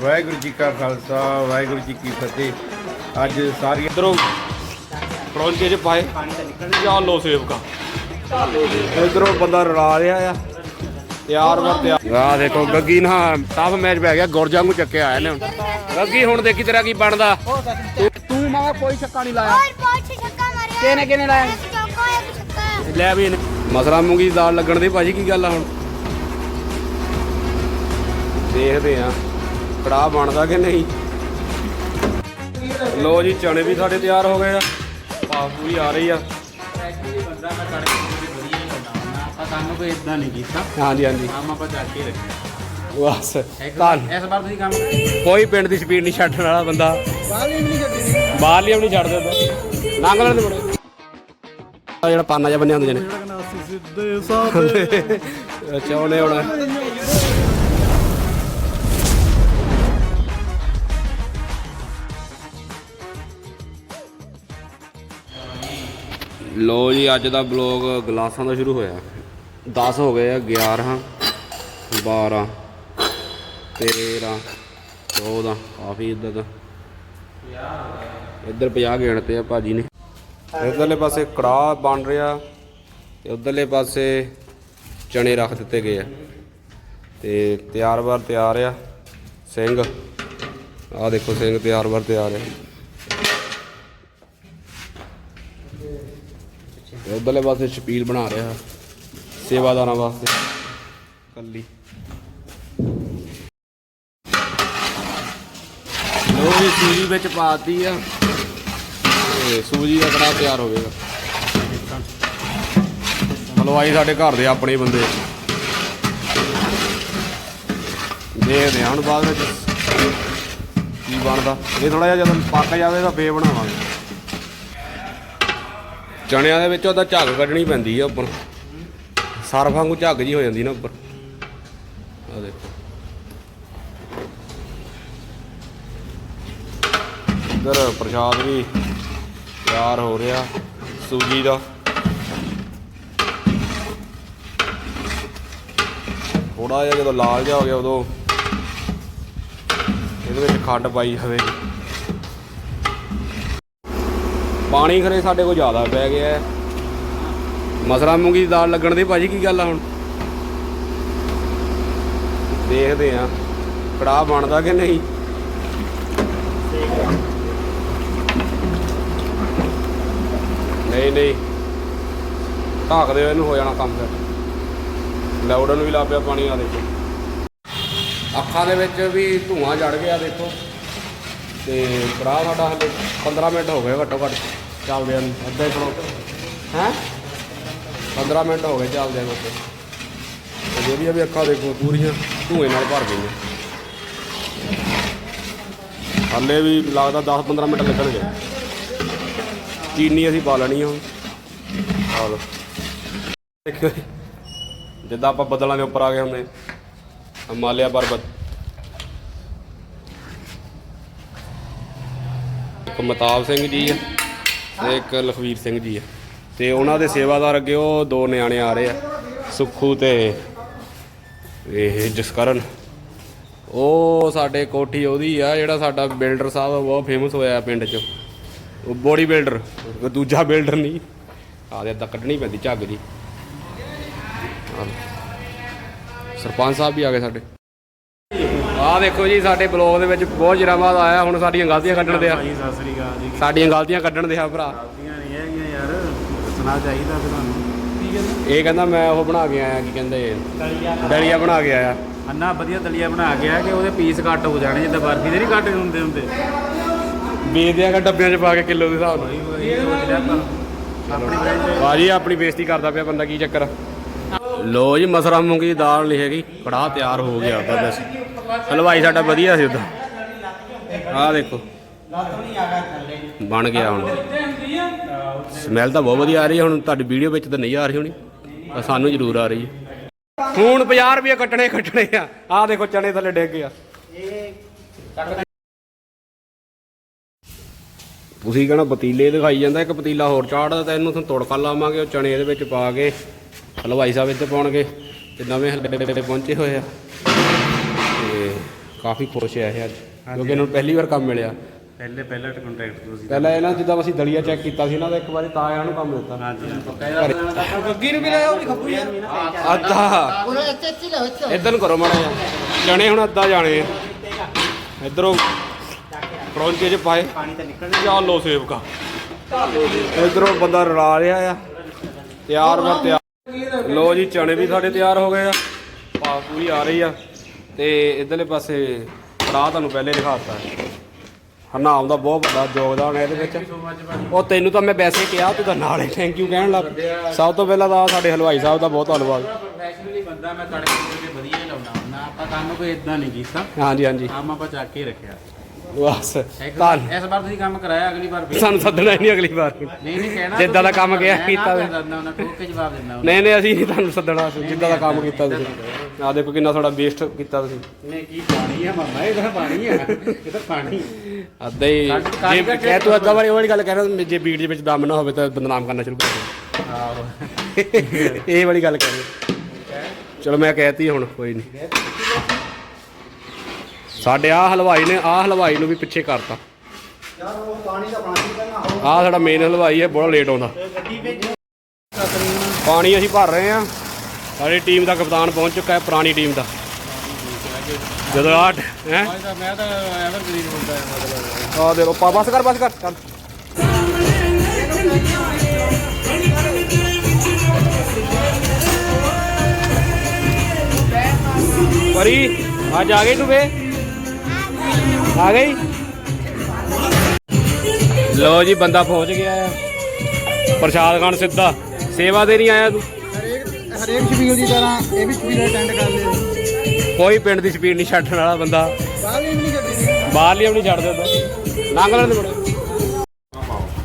ਵਾਹਿਗੁਰੂ ਜੀ ਕਾ ਖਾਲਸਾ ਵਾਹਿਗੁਰੂ ਜੀ ਕੀ ਫਤਿਹ। ਅੱਜ ਸਾਰੀ ਇਧਰੋਂ ਪਰੋਲ ਜੇ ਪਾਏ ਜਾਂ ਲੋ ਸੇਵਕਾ। ਇਧਰੋਂ ਬੰਦਾ ਰੜਾ ਰਿਹਾ ਆ ਤਿਆਰ ਵਰ ਤਿਆਰ। ਆ ਦੇਖੋ ਗੱਗੀ ਨਾ ਟਫ ਮੈਚ ਪੈ ਗਿਆ ਗੁਰਜਾਂ ਨੂੰ ਚੱਕਿਆ ਆਇਆ ਨੇ ਗੱਗੀ ਹੁਣ ਦੇਖੀ ਤੇਰਾ ਕੀ ਬਣਦਾ। ਤੂੰ ਮਾਵਾ ਕੋਈ ਛੱਕਾ ਨਹੀਂ ਲਾਇਆ। ਕਿਹਨੇ ਕਿਹਨੇ ਲਾਇਆ? ਲੈ ਵੀ ਮਸਲਾ ਮੂੰਗੀ ਦਾਲ ਲੱਗਣ ਦੇ ਭਾਜੀ ਕੀ ਗੱਲ ਆ ਹੁਣ? ਦੇਖਦੇ ਆ। ਕੜਾਹ ਬਣਦਾ ਕਿ ਨਹੀਂ? ਲੋ ਜੀ ਚਣੇ ਵੀ ਸਾਡੇ ਤਿਆਰ ਹੋ ਗਏ ਆ। ਪਾਪ ਪੂਰੀ ਆ ਰਹੀ ਆ। ਆਪਾਂ ਕੰਮ ਕੋਈ ਇਦਾਂ ਨਹੀਂ ਕੀਤਾ ਹਾਂਜੀ ਹਾਂਜੀ। ਕੰਮ ਆਪਾਂ ਚੱਕ ਕੇ ਰੱਖਿਆ ਬਸ ਧੰਨ। ਇਸ ਵਾਰ ਤੁਸੀਂ ਕੰਮ ਕੋਈ ਪਿੰਡ ਦੀ ਸਪੀਡ ਨਹੀਂ ਛੱਡਣ ਵਾਲਾ ਬੰਦਾ। ਬਾਹਰਲੀ ਵੀ ਨਹੀਂ ਛੱਡਣੀ ਬਾਹਰਲੀ ਵੀ ਨਹੀਂ ਛੱਡ ਦਿੰਦਾ ਲੰਘ ਲੈਣ ਦੇ ਮੁੰਡੇ। ਆਹ ਜਿਹੜਾ ਪਾਨਾ ਜਿਹਾ ਬੰਨਿਆ ਹੁੰਦੇ ਨੇ। ਸਿੱਧੇ ਸਾਦੇ ਅੱਛਾ ਉਹਨੇ ਹੁਣ। ਲੋ ਜੀ, ਅੱਜ ਦਾ ਬਲੌਗ ਗਲਾਸਾਂ ਦਾ ਸ਼ੁਰੂ ਹੋਇਆ। 10 ਹੋ ਗਏ ਆ 11 12 13 14 ਕਾਫੀ ਇੱਧਰ ਦਾ। ਇੱਧਰ 50 ਗਿਣਤੇ ਆ ਭਾਜੀ ਨੇ। ਇਧਰਲੇ ਪਾਸੇ ਕੜਾਹ ਬਣ ਰਿਹਾ ਤੇ ਉਧਰਲੇ ਪਾਸੇ ਚਣੇ ਰੱਖ ਦਿੱਤੇ ਗਏ ਆ। ਤੇ ਤਿਆਰ ਵਾਰ ਤਿਆਰ ਆ। ਸਿੰਘ, ਆਹ ਦੇਖੋ, ਸਿੰਘ ਤਿਆਰ ਵਾਰ ਤਿਆਰ ਆ। ਉਧਰਲੇ ਪਾਸੇ ਛਪੀਲ ਬਣਾ ਰਿਹਾ। ਸੇਵਾਦਾਰਾਂ ਵਾਸਤੇ। ਕੱਲੀ। ਲੋ ਵੀ ਸੂਜੀ ਵਿੱਚ ਪਾਤੀ ਆ। ਤੇ ਸੂਜੀ ਦਾ ਕੜਾਹ ਤਿਆਰ ਹੋਵੇਗਾ ਹਲਵਾਈ ਸਾਡੇ ਘਰ ਦੇ ਆਪਣੇ ਬੰਦੇ। ਦੇਖਦੇ ਹਾਂ ਹੁਣ ਬਾਅਦ ਵਿੱਚ ਕੀ ਬਣਦਾ। ਇਹ ਥੋੜਾ ਜਿਹਾ ਜਦੋਂ ਪੱਕ ਜਾਵੇ ਤਾਂ ਫੇਰ ਬਣਾਵਾਂਗੇ। ਚਣਿਆਂ ਦੇ ਵਿੱਚ ਉਹਦਾ ਝੱਗ ਕੱਢਣੀ ਪੈਂਦੀ ਆ ਉੱਪਰ। ਸਰਫ ਵਾਂਗੂ ਝੱਗ ਜੀ ਹੋ ਜਾਂਦੀ ਨਾ ਉੱਪਰ। ਆ ਦੇਖੋ। ਇੱਧਰ ਪ੍ਰਸ਼ਾਦ ਵੀ ਤਿਆਰ ਹੋ ਰਿਹਾ, ਸੂਜੀ ਦਾ। ਥੋੜਾ ਜਿਹਾ ਜਦੋਂ ਲਾਲ ਜਿਹਾ ਹੋ ਗਿਆ ਉਦੋਂ ਇਹਦੇ ਵਿੱਚ ਖੰਡ ਪਾਈ ਜਾਵੇਗੀ। ਪਾਣੀ ਖਰੇ ਸਾਡੇ ਕੋਲ ਜ਼ਿਆਦਾ ਪੈ ਗਿਆ ਹੈ। ਮਸਰਾ ਮੂੰਗੀ ਦੀ ਦਾਲ ਲੱਗਣ ਦੀ ਭਾਜੀ, ਕੀ ਗੱਲ ਆ ਹੁਣ? ਦੇਖਦੇ ਆ ਕੜਾਹ ਬਣਦਾ ਕਿ ਨਹੀਂ? ਨਹੀਂ ਨਹੀਂ। ਢੱਕ ਦਿਓ ਇਹਨੂੰ ਹੋ ਜਾਣਾ ਕੰਮ ਫਿਰ। ਲਾਉਡਨ ਵੀ ਲਾ ਪਿਆ ਪਾਣੀ ਆ ਦੇਖੋ ਅੱਖਾਂ ਦੇ ਵਿੱਚ ਵੀ ਧੂਆਂ ਜੜ ਗਿਆ, ਦੇਖੋ। ਤੇ ਕੜਾਹ ਸਾਡਾ ਹਲੇ 15 ਮਿੰਟ ਹੋ ਗਏ ਘੱਟੋ ਘੱਟ ਚੱਲਦੇ ਨੂੰ ਅੱਧਾ ਹੀ ਖਲੋ ਹੈ? 15 ਮਿੰਟ ਹੋ ਗਏ ਚੱਲਦੇ ਨੂੰ ਉੱਤੇ ਜਿਹੜੀਆਂ ਵੀ ਅੱਖਾਂ ਦੇਖੋ ਪੂਰੀਆਂ ਧੂਏ ਨਾਲ ਭਰ ਗਈਆਂ। ਹਲੇ ਵੀ ਲੱਗਦਾ 10-15 ਮਿੰਟ ਲੱਗਣਗੇ। ਚੀਨੀ ਅਸੀਂ ਪਾ ਲੈਣੀ ਹੁਣ। ਆ ਲਓ। ਦੇਖਿਓ ਜਿੱਦਾਂ ਆਪਾਂ ਬੱਦਲਾਂ ਦੇ ਉੱਪਰ ਆ ਗਏ ਹੁੰਦੇ। ਹਿਮਾਲਿਆ ਪਰਬਤ। ਇੱਕ ਮਤਾਬ ਸਿੰਘ ਜੀ ਆ ਤੇ ਇੱਕ ਲਖਵੀਰ ਸਿੰਘ ਜੀ ਆ। ਤੇ ਉਹਨਾਂ ਦੇ ਸੇਵਾਦਾਰ ਅੱਗੇ ਉਹ ਦੋ ਨਿਆਣੇ ਆ ਰਹੇ ਆ, ਸੁੱਖੂ ਤੇ ਇਹ ਜਸਕਰਨ। ਉਹ ਸਾਡੇ ਕੋਠੀ ਉਹਦੀ ਆ, ਜਿਹੜਾ ਸਾਡਾ ਬਿਲਡਰ ਸਾਹਿਬ ਬਹੁਤ ਫੇਮਸ ਹੋਇਆ ਪਿੰਡ 'ਚ। ਉਹ ਬੋਡੀ ਬਿਲਡਰ ਦੂਜਾ ਬਿਲਡਰ ਨਹੀਂ। ਆਦੇ ਤਾਂ ਕੱਢਣੀ ਪੈਂਦੀ ਝੱਗ ਜੀ ਸਰਪੰਚ ਸਾਹਿਬ ਵੀ ਆ ਗਏ ਸਾਡੇ। ਆਹ ਦੇਖੋ ਜੀ ਸਾਡੇ ਬਲੌਗ ਦੇ ਵਿੱਚ ਬਹੁਤ ਚਿਰਾਂ ਬਾਅਦ ਆਇਆ ਹੁਣ ਸਾਡੀਆਂ ਗਲਤੀਆਂ ਕੱਢਣ ਦੇ ਆ। ਭਾਈ ਸਤਿ ਸ੍ਰੀ ਅਕਾਲ ਜੀ। ਸਾਡੀਆਂ ਗਲਤੀਆਂ ਕੱਢਣ ਦੇ ਆ ਭਰਾ। ਗਲਤੀਆਂ ਨਹੀਂ ਹੈਗੀਆਂ ਯਾਰ ਦੱਸਣਾ ਚਾਹੀਦਾ ਫਿਰ ਤੁਹਾਨੂੰ। ਕੀ ਕਹਿੰਦੇ? ਇਹ ਕਹਿੰਦਾ ਮੈਂ ਉਹ ਬਣਾ ਕੇ ਆਇਆ ਕੀ ਕਹਿੰਦੇ? ਦਲੀਆ ਬਣਾ ਕੇ ਆਇਆ। ਅੰਨਾ ਵਧੀਆ ਦਲੀਆ ਬਣਾ ਗਿਆ ਕਿ ਉਹਦੇ ਪੀਸ ਕੱਟ ਹੋ ਜਾਣੇ ਜਿੱਦਾਂ ਬਰਫੀ ਦੇ ਨਹੀਂ ਕੱਟ ਹੁੰਦੇ ਹੁੰਦੇ। ਵੇਚਦੇ ਆਗਾ ਡੱਬਿਆਂ 'ਚ ਪਾ ਕੇ ਕਿਲੋ ਦੇ ਹਿਸਾਬ ਨਾਲ। ਆਪਣੀ ਬਾਜੀ ਆਪਣੀ ਬੇਇੱਜ਼ਤੀ ਕਰਦਾ ਪਿਆ ਬੰਦਾ ਕੀ ਚੱਕਰ ਆ? ਲੋ ਜੀ, ਮਸਰਾ ਮੂੰਗੀ ਦੀ ਦਾਲ ਨਹੀਂ ਹੈਗੀ। ਕੜਾਹ ਤਿਆਰ ਹੋ ਗਿਆ ਉਹਦਾ ਵੈਸੇ ਹਲਵਾਈ ਸਾਡਾ ਵਧੀਆ ਸੀ ਉਦਾਂ। ਆਹ ਦੇਖੋ। ਬਣ ਗਿਆ ਹੁਣ। ਸਮੈਲ ਤਾਂ ਬਹੁਤ ਵਧੀਆ ਆ ਰਹੀ ਹੈ। ਹੁਣ ਤੁਹਾਡੀ ਵੀਡੀਓ ਵਿੱਚ ਤਾਂ ਨਹੀਂ ਆ ਰਹੀ ਹੋਣੀ। ਪਰ ਸਾਨੂੰ ਜ਼ਰੂਰ ਆ ਰਹੀ ਹੈ। ਹੁਣ 50 ਰੁਪਏ ਕੱਟਣੇ ਕੱਟਣੇ ਆ। ਆਹ ਦੇਖੋ ਚਣੇ ਥੱਲੇ ਡਿੱਗ ਗਿਆ। ਤੁਸੀਂ ਕਹਣਾ ਪਤੀਲੇ ਦਿਖਾਈ ਜਾਂਦਾ। ਇੱਕ ਪਤੀਲਾ ਹੋਰ ਚਾੜਦਾ ਤਾਂ ਇਹਨੂੰ ਤੁਹਾਨੂੰ ਤੜਕਾ ਲਾਵਾਂਗੇ, ਉਹ ਚਣੇ ਇਹਦੇ ਵਿੱਚ ਪਾ ਕੇ। ਹਲਵਾਈ ਸਾਹਿਬ ਇੱਥੇ ਪਾਉਣਗੇ ਤੇ ਨਵੇਂ ਹਲਵੇ ਪਹੁੰਚੇ ਹੋਏ ਆ। ਤੇ ਕਾਫੀ ਖੁਸ਼ ਹੈ ਇਹ ਅੱਜ ਕਿਉਂਕਿ ਇਹਨਾਂ ਨੂੰ ਪਹਿਲੀ ਵਾਰ ਕੰਮ ਮਿਲਿਆ। ਪਹਿਲੇ ਪਹਿਲਾ ਕੰਟਰੈਕਟ ਤੁਸੀਂ ਪਹਿਲਾਂ ਇਹਨਾਂ ਜਿੱਦਾਂ ਅਸੀਂ ਦਲੀਆ ਚੈੱਕ ਕੀਤਾ ਸੀ ਇਹਨਾਂ ਦਾ ਇੱਕ ਵਾਰੀ ਤਾਂ ਇਹਨਾਂ ਨੂੰ ਕੰਮ ਦਿੱਤਾ। ਹਾਂਜੀ ਪੱਕਾ ਗੱਗੀ ਨੂੰ ਵੀ ਲੈ ਉਹ ਵੀ ਖੱਪੂ ਯਾਰ ਅੱਧਾ। ਇਧਰ ਨੂੰ ਕਰੋ ਮਾੜਾ ਜਿਹਾ। ਚਣੇ ਹੁਣ ਅੱਧਾ ਜਾਣੇ ਆ। ਇਧਰੋਂ ਪਰੌਂਚੇ ਚ ਪਾਏ। ਪਾਣੀ ਤਾਂ ਨਿਕਲ ਚਾਲੋ ਸੇਵਕਾ। ਇਧਰੋਂ ਬੰਦਾ ਰਲਾ ਰਿਹਾ ਆ। ਤਿਆਰ ਵਰ ਤਿਆਰ। ਲੋ ਜੀ ਚਣੇ ਵੀ ਸਾਡੇ ਤਿਆਰ ਹੋ ਗਏ ਆ। ਪਾ ਪੂਰੀ ਆ ਰਹੀ ਆ। ਤੇ ਇਧਰਲੇ ਪਾਸੇ ਕੜਾਹ ਤੁਹਾਨੂੰ ਪਹਿਲੇ ਦਿਖਾਤਾ। ਹਰਨਾਮ ਦਾ ਬਹੁਤ ਵੱਡਾ ਯੋਗਦਾਨ ਹੈ ਇਹਦੇ ਵਿੱਚ। ਉਹ ਤੈਨੂੰ ਤਾਂ ਮੈਂ ਵੈਸੇ ਕਿਹਾ ਤੂੰ ਤਾਂ ਨਾਲੇ ਥੈਂਕ ਯੂ ਕਹਿਣ ਲੱਗ। ਸਭ ਤੋਂ ਪਹਿਲਾਂ ਤਾਂ ਸਾਡੇ ਹਲਵਾਈ ਸਾਹਿਬ ਦਾ ਬਹੁਤ ਧੰਨਵਾਦ। ਪ੍ਰੋਫੈਸ਼ਨਲੀ ਬੰਦਾ ਮੈਂ ਤੜਕੇ ਤੇ ਵਧੀਆ ਹੀ ਲਾਉਣਾ ਹੁੰਦਾ। ਆਪਾਂ ਕੰਮ ਕੋਈ ਇਦਾਂ ਨਹੀਂ ਕੀਤਾ। ਹਾਂਜੀ ਹਾਂਜੀ। ਆਪਾਂ ਚੱਕ ਕੇ ਰੱਖਿਆ। ਬਸ। ਧੰਨ ਇਸ ਵਾਰ ਤੁਸੀਂ ਕੰਮ ਕਰਾਇਆ ਅਗਲੀ ਵਾਰ ਫਿਰ। ਸਾਨੂੰ ਸੱਦਣਾ ਹੀ ਨਹੀਂ ਅਗਲੀ ਵਾਰ। ਨਹੀਂ ਨਹੀਂ ਕਹਿਣਾ ਜਿੱਦਾਂ ਦਾ ਕੰਮ ਗਿਆ ਮੈਂ ਕੀਤਾ ਨਾ ਵੇ। ਦਿੰਦਾ ਉਹਨਾਂ ਠੋਕ ਕੇ ਜਵਾਬ ਦਿੰਦਾ ਉਹਨਾਂ। ਨਹੀਂ ਨਹੀਂ ਅਸੀਂ ਨਹੀਂ ਤੁਹਾਨੂੰ ਸੱਦਣਾ ਜਿੱਦਾਂ ਦਾ ਕੰਮ ਕੀਤਾ ਤੁਸੀਂ। ਆ ਦੇਖੋ ਕਿੰਨਾ ਤੁਹਾਡਾ ਵੇਸਟ ਕੀਤਾ ਤੁਸੀਂ। ਨੇ ਕੀ ਪਾਣੀ ਆ ਮਾਮਾ ਇਹ ਤਾਂ ਪਾਣੀ ਆ। ਇਹ ਤਾਂ ਪਾਣੀ ਹੀ ਕੱਢ ਜੇ ਕਹਿ ਤੂੰ ਵਾਰੀ ਉਹ ਵਾਲੀ ਗੱਲ ਕਹਿ ਰਿਹਾ ਜੇ ਬੀਟ ਦੇ ਵਿੱਚ ਦਮ ਨਾ ਹੋਵੇ ਤਾਂ ਬਦਨਾਮ ਕਰਨਾ ਸ਼ੁਰੂ ਕਰ ਦੇ। ਇਹ ਵਾਲੀ ਗੱਲ ਕਰ ਰਿਹਾ। ਚਲੋ ਮੈਂ ਕਹਿਤੀ ਹੁਣ ਕੋਈ ਨਹੀਂ। ਸਾਡੇ ਆਹ ਹਲਵਾਈ ਨੇ, ਆਹ ਹਲਵਾਈ ਨੂੰ ਵੀ ਪਿੱਛੇ ਕਰਤਾ। ਆਹ ਸਾਡਾ ਮੇਨ ਹਲਵਾਈ ਹੈ, ਬੜਾ ਲੇਟ ਆਉਂਦਾ। ਪਾਣੀ ਅਸੀਂ ਭਰ ਰਹੇ ਆ ਸਾਡੀ ਟੀਮ ਦਾ ਕਪਤਾਨ ਪਹੁੰਚ ਚੁੱਕਾ ਹੈ, ਪੁਰਾਣੀ ਟੀਮ ਦਾ। ਜਦੋਂ ਆ ਹੈ? ਮੈਂ ਤਾਂ ਐਵਰ ਗਰੀਨ ਹੁੰਦਾ ਮਤਲਬ ਆ ਦੇਖੋ, ਪਾ ਬਸ ਕਰ ਬਸ ਕਰ, ਚੱਲ। ਪਰੀ, ਅੱਜ ਆ ਗਏ ਤੂੰ ਵੇ ਆ ਗਈ। ਲੋ ਜੀ ਬੰਦਾ ਪਹੁੰਚ ਗਿਆ ਆ ਪ੍ਰਸ਼ਾਦ ਖਾਣ ਸਿੱਧਾ। ਸੇਵਾ ਦੇ ਨਹੀਂ ਆਇਆ ਤੂੰ। ਹਰੇਕ ਸ਼ਬੀਲ ਦੀ ਤਰ੍ਹਾਂ ਇਹ ਵੀ ਸ਼ਬੀਲ ਅਟੈਂਡ ਕਰ ਲਿਓ ਕੋਈ ਪਿੰਡ ਦੀ ਸਪੀਡ ਨਹੀਂ ਛੱਡਣ ਵਾਲਾ ਬੰਦਾ। ਬਾਹਰ ਵੀ ਨਹੀਂ ਕੱਢਣੀ ਬਾਹਰਲੀ ਵੀ ਨਹੀਂ ਛੱਡ ਦਿੰਦਾ ਦੇ ਬੜੇ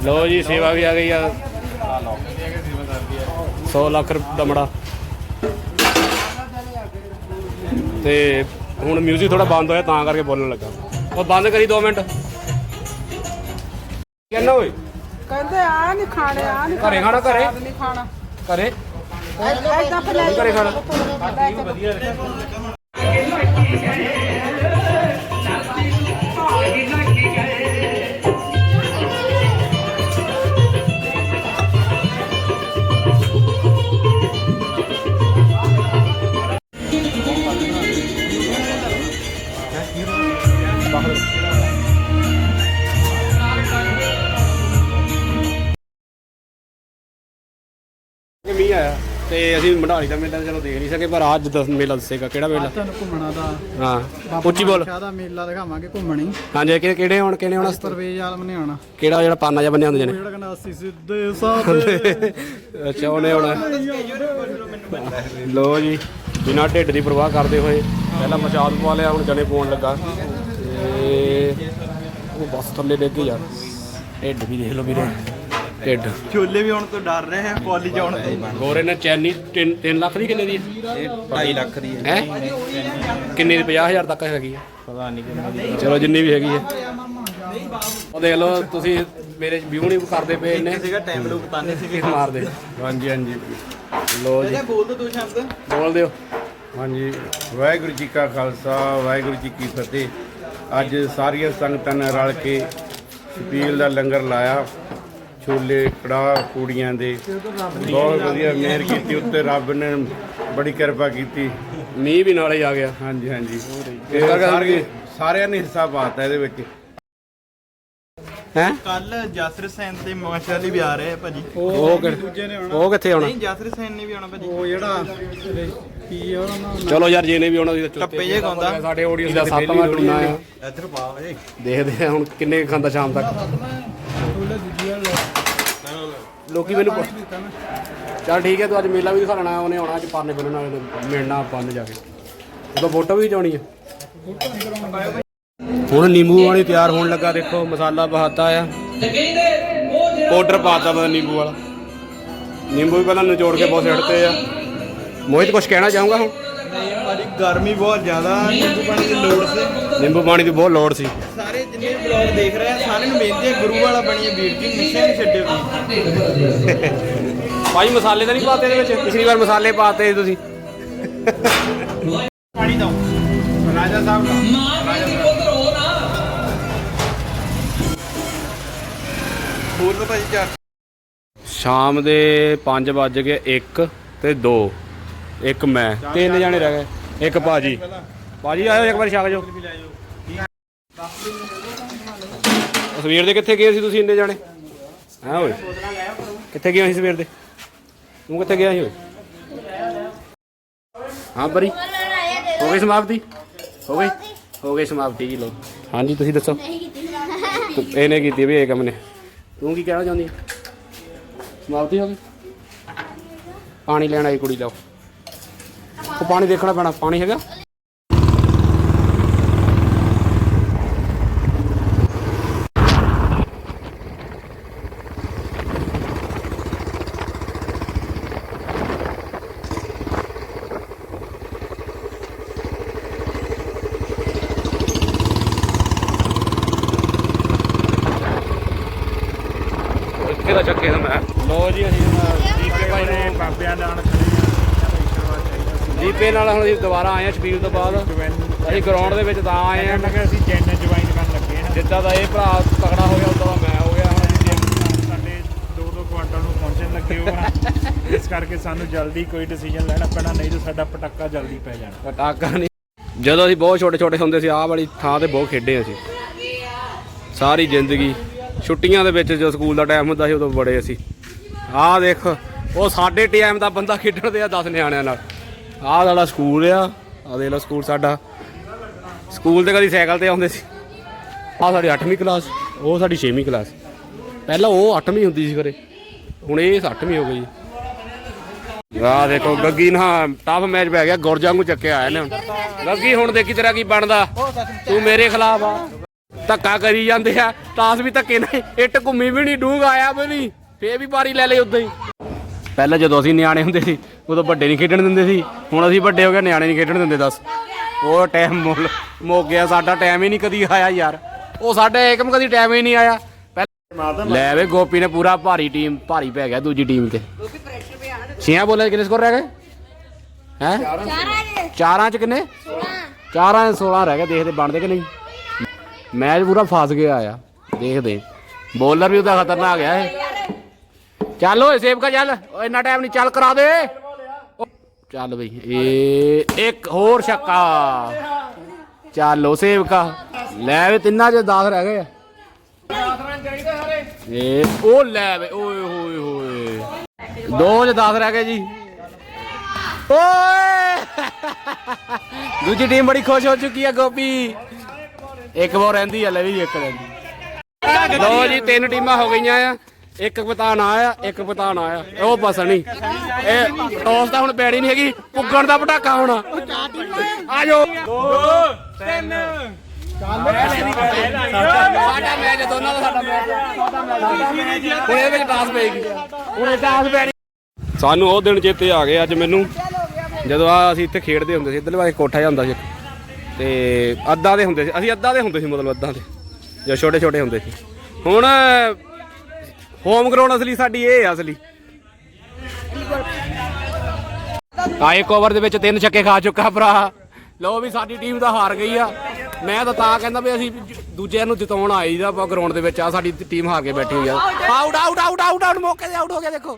ਲੋ ਜੀ ਸੇਵਾ ਵੀ ਆ ਗਈ ਆ। 100 ਲੱਖ ਰੁਪਏ ਦਾ ਮੜਾ ਤੇ ਹੁਣ 뮤직 ਥੋੜਾ ਬੰਦ ਹੋਇਆ ਤਾਂ ਕਰਕੇ ਬੋਲਣ ਲੱਗਾ। ਉਹ ਬੰਦ ਕਰੀ 2 ਮਿੰਟ। ਕਹਿੰਦਾ ਓਏ? ਕਹਿੰਦੇ ਆ ਨਹੀਂ ਖਾਣੇ ਆ ਨਹੀਂ ਘਰੇ ਖਾਣਾ ਘਰੇ? ਨਹੀਂ ਖਾਣਾ। ਘਰੇ? ਐਦਾਂ ਫਲੇ ਘਰੇ ਖਾਣਾ। ਕਿ ਤੇ ਅਸੀਂ ਮੰਡਾਲੀ ਦਾ ਮੇਲਾ ਤਾਂ ਚਲੋ ਦੇਖ ਨਹੀਂ ਸਕੇ ਪਰ ਅੱਜ ਦਸ ਮੇਲਾ ਦੱਸੇਗਾ ਕਿਹੜਾ ਮੇਲਾ। ਤੁਹਾਨੂੰ ਘੁੰਮਣਾ ਦਾ ਹਾਂ ਉੱਚੀ ਬੋਲ। ਸ਼ਾਹ ਦਾ ਮੇਲਾ ਦਿਖਾਵਾਂਗੇ ਘੁੰਮਣੀ। ਹਾਂਜੀ ਕਿ ਕਿਹੜੇ ਹੁਣ ਕਿਹੜੇ ਹੁਣ? ਪਰਵੇਜ ਆਲਮ ਨੇ ਆਉਣਾ। ਕਿਹੜਾ ਜਿਹੜਾ ਪਾਨਾ ਜਿਹਾ ਬੰਨਿਆ ਹੁੰਦੇ ਨੇ? ਜਿਹੜਾ ਕਹਿੰਦਾ ਅਸੀਂ ਸਿੱਧੇ ਸਾਦੇ ਅੱਛਾ ਉਹਨੇ ਹੁਣ ਲੋ ਜੀ ਬਿਨਾਂ ਢਿੱਡ ਦੀ ਪ੍ਰਵਾਹ ਕਰਦੇ ਹੋਏ ਪਹਿਲਾਂ ਮਚਾਦ ਪਵਾ ਲਿਆ ਹੁਣ ਜਨੇ ਪਾਉਣ ਲੱਗਾ। ਤੇ ਉਹ ਬਸ ਥੱਲੇ ਡਿੱਗ ਗਿਆ ਯਾਰ। ਢਿੱਡ ਵੀ ਦੇਖ ਲਓ ਵੀਰੇ। ਢਿੱਡ। ਛੋਲੇ ਵੀ ਆਉਣ ਤੋਂ ਡਰ ਰਹੇ ਆ ਕਾਲਜ ਆਉਣ ਤੋਂ। ਗੋਰੇ ਨੇ ਚੈਨੀ 3 ਲੱਖ ਦੀ ਕਿੰਨੇ ਦੀ ਇਹ 2.5 ਲੱਖ ਦੀ ਹੈ। ਕਿੰਨੇ ਦੀ? 50000 ਤੱਕ ਹੈਗੀ ਹੈ। ਪਤਾ ਨਹੀਂ ਕਿੰਨਾ ਚਲੋ ਜਿੰਨੀ ਵੀ ਹੈਗੀ ਹੈ। ਉਹ ਦੇਖ ਲਓ ਤੁਸੀਂ ਮੇਰੇ ਵਿਊ ਨਹੀਂ ਕਰਦੇ ਪਏ ਇੰਨੇ। ਸੀਗਾ ਟਾਈਮ ਲੋਕ ਤਾਨੇ ਸੀ ਮਾਰਦੇ? ਹਾਂਜੀ ਹਾਂਜੀ। ਲੋ ਜੀ। ਬੋਲ ਦੋ ਦੋ ਸ਼ਬਦ। ਬੋਲ ਦਿਓ। ਹਾਂਜੀ। ਵਾਹਿਗੁਰੂ ਜੀ ਕਾ ਖਾਲਸਾ ਵਾਹਿਗੁਰੂ ਜੀ ਕੀ ਫਤਿਹ। ਅੱਜ ਸਾਰੀਆਂ ਸੰਗਤਾਂ ਨੇ ਰਲ ਕੇ ਛਪੀਲ ਦਾ ਲੰਗਰ ਲਾਇਆ। ਛੋਲੇ ਕੜਾਹ ਪੂੜੀਆਂ ਦੇ। ਬਹੁਤ ਵਧੀਆ ਮਿਹਰ ਕੀਤੀ ਉੱਤੇ ਰੱਬ ਨੇ ਬੜੀ ਕਿਰਪਾ ਕੀਤੀ। ਮੀਂਹ ਵੀ ਨਾਲੇ ਹੀ ਆ ਗਿਆ। ਹਾਂਜੀ ਹਾਂਜੀ। ਸਾਰੇ ਸਾਰਿਆਂ ਨੇ ਹਿੱਸਾ ਪਾਤਾ ਇਹਦੇ ਵਿੱਚ। ਹੈ? ਕੱਲ ਜਸਰ ਸੈਨ ਤੇ ਮਾਸ਼ਾ ਲਈ ਵੀ ਆ ਰਹੇ ਆ ਭਾਜੀ। ਉਹ ਕਿ- ਉਹ ਕਿੱਥੇ ਆਉਣਾ? ਨਹੀਂ ਜਸਰ ਸੈਨ ਨੇ ਵੀ ਆਉਣਾ ਭਾਜੀ। ਉਹ ਜਿਹੜਾ ਕੀ ਉਹਨਾਂ ਚਲੋ ਯਾਰ ਜੇ ਨੇ ਵੀ ਆਉਣਾ ਸੀ ਤਾਂ ਟੱਪੇ ਜੇ ਗਾਉਂਦਾ। ਸਾਡੇ ਆਡੀਅנס ਦਾ ਸੱਤਵਾਂ ਟੁੰਨਾ ਆ ਇੱਧਰ ਪਾ ਓਏ। ਦੇਖਦੇ ਆ ਹੁਣ ਕਿੰਨੇ ਕੁ ਖਾਂਦਾ ਸ਼ਾਮ ਤੱਕ। ਲੋਕੀ ਮੈਨੂੰ ਪੁੱਛ- ਚੱਲ ਠੀਕ ਹੈ, ਤੂੰ ਅੱਜ ਮੇਲਾ ਵੀ ਦਿਖਾਣਾ ਉਹਨੇ ਆਉਣਾ ਅੱਜ ਪਾਰਨੇ ਬੰਨਣ ਮਿਲਣਾ ਆਪਾਂ ਨੇ ਜਾ ਕੇ। ਉਦੋਂ ਫੋਟੋ ਵੀ ਖਿਚਾਉਣੀ ਹੈ। ਹੁਣ ਨਿੰਬੂ ਵਾਲੀ ਤਿਆਰ ਹੋਣ ਲੱਗਾ, ਦੇਖੋ, ਮਸਾਲਾ ਬਹਾਤਾ ਆ। ਪਾਊਡਰ ਪਾਤਾ ਬਸ ਨਿੰਬੂ ਵਾਲਾ। ਨਿੰਬੂ ਵੀ ਪਹਿਲਾਂ ਨਿਚੋੜ ਕੇ ਬਹੁਤ ਸਿੱਟਦੇ ਆ। ਮੋਹਿਤ ਕੁਝ ਕਹਿਣਾ ਚਾਹੂੰਗਾ ਹੁਣ? ਗਰਮੀ ਬਹੁਤ ਜ਼ਿਆਦਾ ਨਿੰਬੂ ਪਾਣੀ ਦੀ ਲੋੜ ਸੀ। ਨਿੰਬੂ ਪਾਣੀ ਦੀ ਬਹੁਤ ਲੋੜ ਸੀ। ਸਾਰੇ ਜਿੰਨੇ ਬਲੌਗ ਦੇਖ ਰਹੇ ਆ ਸਾਰਿਆਂ ਨੂੰ ਬੇਨਤੀ ਹੈ ਗੁਰੂ ਵਾਲਾ ਬਣੀਏ ਵੀਰ ਜੀ ਨਸ਼ੇ ਨਹੀਂ ਛੱਡਿਓ ਭਾਈ ਮਸਾਲੇ ਤਾਂ ਨਹੀਂ ਪਾਤੇ ਇਹਦੇ ਵਿੱਚ? ਪਿਛਲੀ ਵਾਰ ਮਸਾਲੇ ਪਾਤੇ ਤੁਸੀਂ। ਪਾਣੀ ਦੋ ਰਾਜਾ ਸਾਹਿਬ ਦਾ। ਹੋਰ ਤਾਂ ਭਾਜੀ ਚਾਰ। ਸ਼ਾਮ ਦੇ 5 ਵੱਜ ਗਏ 1 ਤੇ 2 ਇੱਕ ਮੈਂ। ਤਿੰਨ ਜਾਣੇ ਰਹਿ ਗਏ। ਇੱਕ ਭਾਜੀ। ਭਾਜੀ, ਆਇਓ ਇੱਕ ਵਾਰੀ ਛਕ ਜਾਓ। ਸਵੇਰ ਦੇ ਕਿੱਥੇ ਗਏ ਸੀ ਤੁਸੀਂ ਇੰਨੇ ਜਾਣੇ? ਹਾਂ ਓਏ? ਕਿੱਥੇ ਗਏ ਸੀ ਸਵੇਰ ਦੇ? ਤੂੰ ਕਿੱਥੇ ਗਿਆ ਸੀ ਓਏ? ਹਾਂ ਬਰੀ ਹੋ ਗਈ ਸਮਾਪਤੀ? ਹੋ ਗਈ? ਹੋ ਗਈ ਸਮਾਪਤੀ ਜੀ ਲੋ ਹਾਂਜੀ, ਤੁਸੀਂ ਦੱਸੋ। ਇਹਨੇ ਕੀਤੀ ਵੀ ਇਹ ਕੰਮ ਨੇ। ਤੂੰ ਕੀ ਕਹਿਣਾ ਚਾਹੁੰਦੀ ਸਮਾਪਤੀ ਹੋ ਗਈ? ਪਾਣੀ ਲੈਣ ਆਈ ਕੁੜੀ, ਲਓ। ਉਹ ਪਾਣੀ ਦੇਖਣਾ ਪੈਣਾ ਪਾਣੀ ਹੈਗਾ। ਇੱਥੇ ਦਾ ਚੱਕੇ ਮੈਂ। ਲੋ ਜੀ ਅਸੀਂ ਨੇ ਬਾਬਿਆਂ ਨਾਲ ਜੀਪੇ ਨਾਲ ਹੁਣ ਅਸੀਂ ਦੁਬਾਰਾ ਆਏ ਆ ਸ਼ਪੀਲ ਤੋਂ ਬਾਅਦ। ਅਸੀਂ ਗਰਾਊਂਡ ਦੇ ਵਿੱਚ ਤਾਂ ਆਏ ਆ ਲੱਗਾ ਅਸੀਂ ਜੈਨ ਜੁਆਇਨ ਕਰਨ ਲੱਗੇ ਹਾਂ। ਜਿੱਦਾਂ ਦਾ ਇਹ ਭਰਾ ਤਕੜਾ ਹੋ ਗਿਆ ਉਦਾਂ ਦਾ ਮੈਂ ਹੋ ਗਿਆ। ਹੁਣ ਅਸੀਂ ਸਾਡੇ 2-2 ਕੁਆਂਟਲ ਨੂੰ ਪਹੁੰਚਣ ਲੱਗੇ ਹੋ ਆ ਇਸ ਕਰਕੇ ਸਾਨੂੰ ਜਲਦੀ ਕੋਈ ਡਿਸੀਜਨ ਲੈਣਾ ਪੈਣਾ ਨਹੀਂ ਤਾਂ ਸਾਡਾ ਪਟਾਕਾ ਜਲਦੀ ਪੈ ਜਾਣਾ। ਪਟਾਕਾ ਨਹੀਂ। ਜਦੋਂ ਅਸੀਂ ਬਹੁਤ ਛੋਟੇ ਛੋਟੇ ਹੁੰਦੇ ਸੀ ਆਹ ਵਾਲੀ ਥਾਂ ਤੇ ਬਹੁਤ ਖੇਡੇ ਅਸੀਂ। ਸਾਰੀ ਜ਼ਿੰਦਗੀ। ਛੁੱਟੀਆਂ ਦੇ ਵਿੱਚ ਜਦੋਂ ਸਕੂਲ ਦਾ ਟਾਈਮ ਹੁੰਦਾ ਸੀ ਉਦੋਂ ਬੜੇ ਅਸੀਂ। ਆਹ ਦੇਖ ਉਹ ਸਾਡੇ ਟਾਈਮ ਦਾ ਬੰਦਾ ਖੇਡਣ ਦੇ ਆ 10 ਨਿਆਣਿਆਂ ਨਾਲ। ਆਹ ਸਾਡਾ ਸਕੂਲ ਆ। ਆਹ ਦੇਖ ਲਓ ਸਕੂਲ ਸਾਡਾ। ਸਕੂਲ ਤੇ ਕਦੀ ਸਾਈਕਲ ਤੇ ਆਉਂਦੇ ਸੀ। ਆਹ ਸਾਡੀ 8ਵੀਂ ਕਲਾਸ, ਉਹ ਸਾਡੀ 6ਵੀਂ ਕਲਾਸ। ਪਹਿਲਾਂ ਉਹ 8ਵੀਂ ਹੁੰਦੀ ਸੀ ਘਰੇ। ਹੁਣ ਇਹ 8ਵੀਂ ਹੋ ਗਈ। ਆਹ ਦੇਖੋ, ਗੱਗੀ ਨਾ ਟਫ ਮੈਚ ਪੈ ਗਿਆ। ਗੁਰਜਾਂ ਨੂੰ ਚੱਕਿਆ ਆਇਆ ਨੇ ਹੁਣ। ਗੱਗੀ, ਹੁਣ ਦੇਖੀ ਤੇਰਾ ਕੀ ਬਣਦਾ। ਤੂੰ ਮੇਰੇ ਖਿਲਾਫ ਆ। ਧੱਕਾ ਕਰੀ ਜਾਂਦੇ ਆ। ਤਾਸ ਵੀ ਧੱਕੇ ਨਾਲ ਇੱਟ ਘੁੰਮੀ ਵੀ ਨਹੀਂ, ਡੂੰਘ ਆਇਆ ਵੀ ਨਹੀਂ। ਫੇਰ ਵੀ ਪਾਰੀ ਲੈ ਲਈ ਉਦਾਂ ਹੀ। ਪਹਿਲਾਂ ਜਦੋਂ ਅਸੀਂ ਨਿਆਣੇ ਹੁੰਦੇ ਸੀ ਉਦੋਂ ਵੱਡੇ ਨਹੀਂ ਖੇਡਣ ਦਿੰਦੇ ਸੀ। ਹੁਣ ਅਸੀਂ ਵੱਡੇ ਹੋ ਗਏ ਨਿਆਣੇ ਨਹੀਂ ਖੇਡਣ ਦਿੰਦੇ ਦੱਸ। ਉਹ ਟਾਈਮ ਮੁੱਲ ਮੁੱਕ ਗਿਆ ਸਾਡਾ ਟਾਈਮ ਹੀ ਨਹੀਂ ਕਦੀ ਆਇਆ ਯਾਰ। ਉਹ ਸਾਡਾ ਏਕਮ ਕਦੀ ਟਾਈਮ ਹੀ ਨਹੀਂ ਆਇਆ। ਪਹਿਲਾਂ ਲੈ ਵੇ ਗੋਪੀ ਨੇ ਪੂਰਾ ਭਾਰੀ ਟੀਮ ਭਾਰੀ ਪੈ ਗਿਆ ਦੂਜੀ ਟੀਮ ਤੇ। ਛੇਆਂ ਬੋਲੇ ਕਿੰਨੇ ਸਕੋਰ ਰਹਿ ਗਏ? ਹੈ? ਚਾਰਾਂ ਚਾਰਾਂ ਚ ਕਿੰਨੇ? ਚਾਰਾਂ ਚ 16 ਰਹਿ ਗਏ ਦੇਖਦੇ ਬਣਦੇ ਕਿ ਨਹੀਂ। ਮੈਚ ਪੂਰਾ ਫਸ ਗਿਆ ਆ ਦੇਖਦੇ। ਬੋਲਰ ਵੀ ਉਹਦਾ ਖਤਰਨਾਕ ਆ। ਇਹ ਚੱਲ ਓਏ ਸੇਵਕਾ ਚੱਲ। ਓਏ ਇੰਨਾ ਟਾਈਮ ਨਹੀਂ ਚੱਲ ਕਰਾ ਦੇ। ਚੱਲ ਬਈ, ਇਹ ਇੱਕ ਹੋਰ ਛੱਕਾ। ਚੱਲੋ ਸੇਵਕਾ ਲੈ ਵੇ, ਤਿੰਨਾਂ ਚ 10 ਰਹਿ ਗਏ ਇਹ ਉਹ ਲੈ ਵੇ, ਓਏ, ਹੋਏ ਹੋਏ। ਦੋ ਚ 10 ਰਹਿ ਗਏ ਜੀ। ਓਏ! ਦੂਜੀ ਟੀਮ ਬੜੀ ਖੁਸ਼ ਹੋ ਚੁੱਕੀ ਹੈ ਗੋਪੀ। ਇੱਕ ਵਾਰ ਰਹਿੰਦੀ ਹੈ ਲੈ ਵੀ ਇੱਕ ਰਹਿੰਦੀ। ਲੋ ਜੀ, ਤਿੰਨ ਟੀਮਾਂ ਹੋ ਗਈਆਂ ਆ। ਇੱਕ ਕਪਤਾਨ ਆਇਆ, ਇੱਕ ਕਪਤਾਨ ਆਇਆ। ਉਹ ਬਸ ਨਹੀਂ। ਇਹ ਟੌਸ ਤਾਂ ਹੁਣ ਪੈਣੀ ਨਹੀਂ ਹੈਗੀ। ਪੁੱਗਣ ਦਾ ਪਟਾਕਾ ਹੋਣਾ। ਆ ਜਾਓ ਸਾਡਾ ਮੈਚ ਦੋਨਾਂ ਦਾ ਸਾਡਾ ਮੈਚ ਸਾਡਾ ਵਿੱਚ ਟਾਸ ਪਏਗੀ। ਹੁਣ ਟਾਸ ਪੈਣੀ। ਸਾਨੂੰ ਉਹ ਦਿਨ ਚੇਤੇ ਆ ਗਏ ਅੱਜ ਮੈਨੂੰ। ਜਦੋਂ ਆ ਅਸੀਂ ਇੱਥੇ ਖੇਡਦੇ ਹੁੰਦੇ ਸੀ, ਇੱਧਰਲੇ ਪਾਸੇ ਕੋਠਾ ਜਿਹਾ ਹੁੰਦਾ ਸੀ ਤੇ ਅੱਧਾ ਦੇ ਹੁੰਦੇ ਸੀ। ਅਸੀਂ ਅੱਧਾ ਦੇ ਹੁੰਦੇ ਸੀ, ਮਤਲਬ ਅੱਧਾ ਦੇ। ਜਾਂ ਛੋਟੇ ਛੋਟੇ ਹੁੰਦੇ ਸੀ। ਹੁਣ ਹੋਮ ਗਰਾਊਂਡ ਅਸਲੀ ਸਾਡੀ ਇਹ ਆ ਅਸਲੀ। ਆ ਇੱਕ ਓਵਰ ਦੇ ਵਿੱਚ ਤਿੰਨ ਛੱਕੇ ਖਾ ਚੁੱਕਾ ਭਰਾ। ਲਓ ਵੀ ਸਾਡੀ ਟੀਮ ਤਾਂ ਹਾਰ ਗਈ ਆ। ਮੈਂ ਤਾਂ ਤਾਂ ਕਹਿੰਦਾ ਵੀ ਅਸੀਂ ਦੂਜਿਆਂ ਨੂੰ ਜਿਤਾਉਣ ਆਈ ਦਾ ਆਪਾਂ ਗਰਾਊਂਡ ਦੇ ਵਿੱਚ। ਆ ਸਾਡੀ ਟੀਮ ਹਾਰ ਕੇ ਬੈਠੀ ਹੋਈ ਆ। Out out out out out ਮੌਕੇ ਤੇ ਆਊਟ ਹੋ ਗਿਆ ਦੇਖੋ।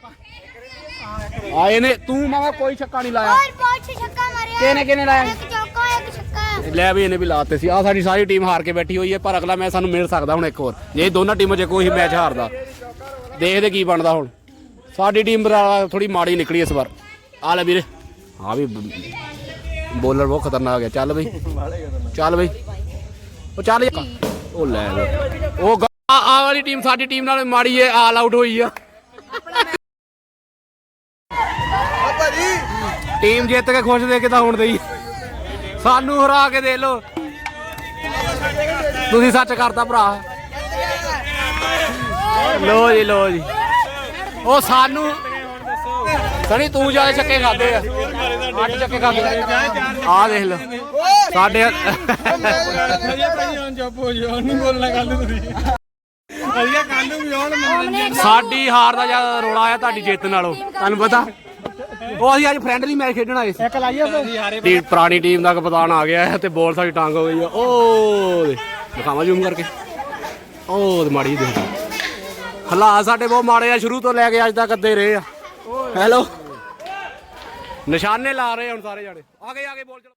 ਆਏ ਨੇ ਤੂੰ ਮਾਵਾ ਕੋਈ ਛੱਕਾ ਨਹੀਂ ਲਾਇਆ। ਹੋਰ ਬਹੁਤ ਛੱਕਾ ਮਾਰਿਆ। ਕਿਹਨੇ ਕਿਹਨੇ ਲਾਇਆ? ਇੱਕ ਚੌਕਾ ਇੱਕ ਛੱਕਾ। ਲੈ ਵੀ ਇਹਨੇ ਵੀ ਲਾਤੇ ਸੀ। ਆ ਸਾਡੀ ਸਾਰੀ ਟੀਮ ਹਾਰ ਕੇ ਬੈਠੀ ਹੋਈ ਹੈ ਪਰ ਅਗਲਾ ਮੈਚ ਸਾਨੂੰ ਮਿਲ ਸਕਦਾ ਹੁਣ ਇੱਕ ਹੋਰ। ਜੇ ਦੋਨਾਂ ਟੀਮਾਂ 'ਚ ਕੋਈ ਮੈਚ ਹਾਰਦਾ। ਦੇਖਦੇ ਕੀ ਬਣਦਾ ਹੁਣ। ਸਾਡੀ ਟੀਮ ਥੋੜੀ ਮਾੜੀ ਨਿਕਲੀ ਇਸ ਵਾਰ। ਆ ਲੈ ਵੀਰੇ। ਹਾਂ ਵੀ ਬੋਲਰ ਬਹੁਤ ਖਤਰਨਾਕ ਹੈ। ਚੱਲ ਬਈ। ਚੱਲ ਬਈ। ਉਹ ਚੱਲ ਯਾਰ। ਉਹ ਲੈ ਵੇ। ਉਹ ਗ- ਆ ਆ ਵਾਲੀ ਟੀਮ ਸਾਡੀ ਟੀਮ ਨਾਲ ਮਾੜੀ ਹੈ। ਆਲ ਆਊਟ ਹੋਈ ਆ। ਟੀਮ ਜਿੱਤ ਕੇ ਖੁਸ਼ ਦੇ ਕੇ ਤਾਂ ਹੁਣ ਦੇਈ। ਸਾਨੂੰ ਹਰਾ ਕੇ ਦੇ ਲੋ ਤੁਸੀਂ ਸੱਚ ਕਰਤਾ ਭਰਾ। ਲੋ ਜੀ ਲੋ ਜੀ। ਉਹ ਸਾਨੂੰ ਸਣੀ ਤੂੰ ਜ਼ਿਆਦਾ ਚੱਕੇ ਖਾਦੇ ਆ। ਅੱਠ ਚੱਕੇ ਖਾਦੇ ਆ। ਦੇਖ ਲੋ ਸਾਡੇ ਸਾਡੀ ਹਾਰ ਦਾ ਜ਼ਿਆਦਾ ਰੋਲਾ ਆ ਤੁਹਾਡੀ ਜਿੱਤ ਨਾਲੋਂ। ਤੁਹਾਨੂੰ ਪਤਾ? ਉਹ ਅਸੀਂ ਅੱਜ ਫਰੈਂਡਲੀ ਮੈਚ ਖੇਡਣ ਆਏ ਸੀ। ਇੱਕ ਲਾਈਏ ਟੀਮ ਪੁਰਾਣੀ ਟੀਮ ਦਾ ਕਪਤਾਨ ਆ ਗਿਆ ਤੇ ਬੋਲ ਸਾਡੀ ਟੰਗ ਹੋ ਗਈ ਆ। ਦੇ। ਦਿਖਾਵਾਂ ਜ਼ੂਮ ਕਰਕੇ। ਤੇ ਮਾੜੀ ਦੇ ਹਾਲਾਤ ਸਾਡੇ ਬਹੁਤ ਮਾੜੇ ਆ ਸ਼ੁਰੂ ਤੋਂ ਲੈ ਕੇ ਅੱਜ ਤੱਕ ਅੱਦੇ ਰਹੇ ਆ। ਹੈਲੋ ਨਿਸ਼ਾਨੇ ਲਾ ਰਹੇ ਹੁਣ ਸਾਰੇ ਜਾਣੇ। ਆ ਗਏ ਆ ਗਏ ਬੋਲ ਚਲੋ।